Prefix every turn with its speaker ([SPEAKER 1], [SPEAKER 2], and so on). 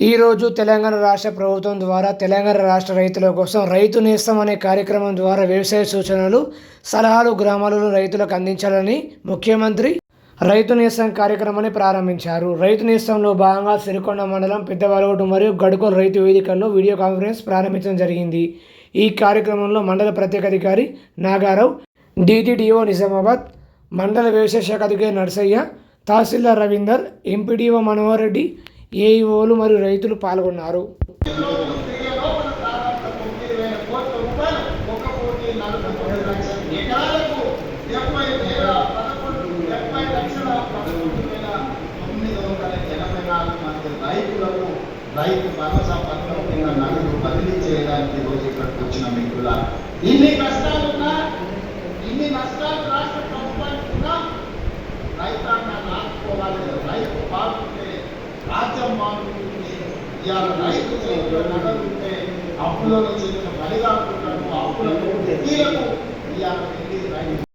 [SPEAKER 1] ఈరోజు తెలంగాణ రాష్ట్ర ప్రభుత్వం ద్వారా తెలంగాణ రాష్ట్ర రైతుల కోసం రైతు నేస్తం అనే కార్యక్రమం ద్వారా వ్యవసాయ సూచనలు సలహాలు గ్రామాలలో రైతులకు అందించాలని ముఖ్యమంత్రి రైతు నేస్తం కార్యక్రమాన్ని ప్రారంభించారు. రైతు నేస్తంలో భాగంగా సిరికొండ మండలం పెద్దవాలగొట్టు మరియు గడుకోలు రైతు వేదికల్లో వీడియో కాన్ఫరెన్స్ ప్రారంభించడం జరిగింది. ఈ కార్యక్రమంలో మండల ప్రత్యేక అధికారి నాగారావు డిటిడిఓ నిజామాబాద్ మండల వ్యవసాయ శాఖ అధికారి నర్సయ్య తహసీల్దార్ రవీందర్ ఎంపీడీఓ మనోహర్ రెడ్డి ఏఈఓలు మరియు రైతులు పాల్గొన్నారు.
[SPEAKER 2] రైతు భరోసా పథకం కింద నగదు బదిలీ చేయడానికి ఇక్కడికి వచ్చిన మిత్రుల ఇన్ని కష్టాలున్నా ఇన్ని నష్టాలు రాష్ట్ర ప్రభుత్వానికి రైతాంగాన్ని ఆదుకోవాలి రైతు బాగుంటే ఇవాళ రైతు చేతిలో నగదు ఉంటే అప్పులలో చేసిన బలి కాకుండా అప్పులకు వడ్డీలకు ఇవాళ రైతు